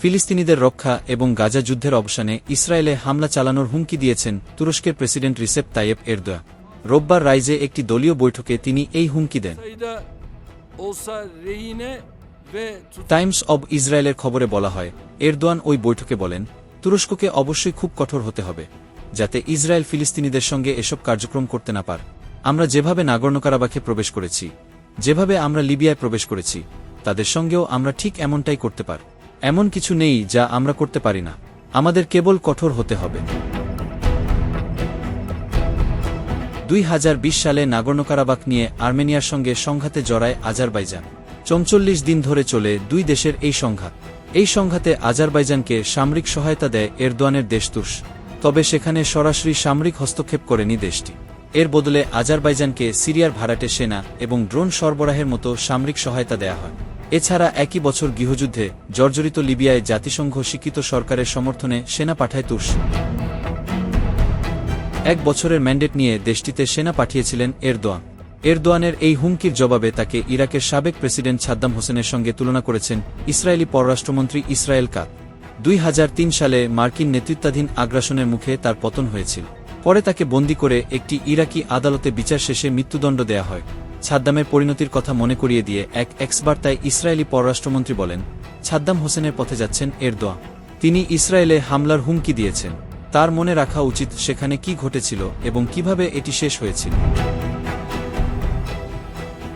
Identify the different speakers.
Speaker 1: ফিলিস্তিনিদের রক্ষা এবং গাজা যুদ্ধের অবসানে ইসরায়েলে হামলা চালানোর হুমকি দিয়েছেন তুরস্কের প্রেসিডেন্ট রিসেপ তাইয়েব এরদোয়া রোববার রাইজে একটি দলীয় বৈঠকে তিনি এই হুমকি দেন। টাইমস অব ইসরায়েলের খবরে বলা হয়, এরদোয়ান ওই বৈঠকে বলেন, তুরস্ককে অবশ্যই খুব কঠোর হতে হবে, যাতে ইসরায়েল ফিলিস্তিনিদের সঙ্গে এসব কার্যক্রম করতে না পার। আমরা যেভাবে নাগর্ণকারাবাখে প্রবেশ করেছি, যেভাবে আমরা লিবিয়ায় প্রবেশ করেছি, তাদের সঙ্গেও আমরা ঠিক এমনটাই করতে পার। এমন কিছু নেই যা আমরা করতে পারি না। আমাদের কেবল কঠোর হতে হবে। দুই হাজার বিশ সালে নাগর্ণকারাবাক নিয়ে আর্মেনিয়ার সঙ্গে সংঘাতে জড়ায় আজারবাইজান। চৌচল্লিশ দিন ধরে চলে দুই দেশের এই সংঘাত। এই সংঘাতে আজারবাইজানকে সামরিক সহায়তা দেয় এরদোয়ানের দেশ তবে সেখানে সরাসরি সামরিক হস্তক্ষেপ করেনি দেশটি। এর বদলে আজারবাইজানকে সিরিয়ার ভাড়াটে সেনা এবং ড্রোন সরবরাহের মতো সামরিক সহায়তা দেয়া হয়। এছাড়া একই বছর গৃহযুদ্ধে জর্জরিত লিবিয়ায় জাতিসংঘ স্বীকৃত সরকারের সমর্থনে সেনা পাঠায় তুর্স এক বছরের ম্যান্ডেট নিয়ে দেশটিতে সেনা পাঠিয়েছিলেন এরদোয়ান। এরদোয়ানের এই হুমকির জবাবে তাকে ইরাকের সাবেক প্রেসিডেন্ট সাদ্দাম হোসেনের সঙ্গে তুলনা করেছেন ইসরায়েলি পররাষ্ট্রমন্ত্রী ইসরায়েল কাত। দুই হাজার তিন সালে মার্কিন নেতৃত্বাধীন আগ্রাসনের মুখে তার পতন হয়েছিল। পরে তাকে বন্দী করে একটি ইরাকি আদালতে বিচার শেষে মৃত্যুদণ্ড দেয়া হয়। সাদ্দামের পরিণতির কথা মনে করিয়ে দিয়ে এক এক্সবার্তায় ইসরায়েলি পররাষ্ট্রমন্ত্রী বলেন সাদ্দাম হোসেনের পথে যাচ্ছেন এরদোয়া। তিনি ইসরায়েলে হামলার হুমকি দিয়েছেন। তার মনে রাখা উচিত সেখানে কি ঘটেছিল এবং কীভাবে এটি শেষ হয়েছিল।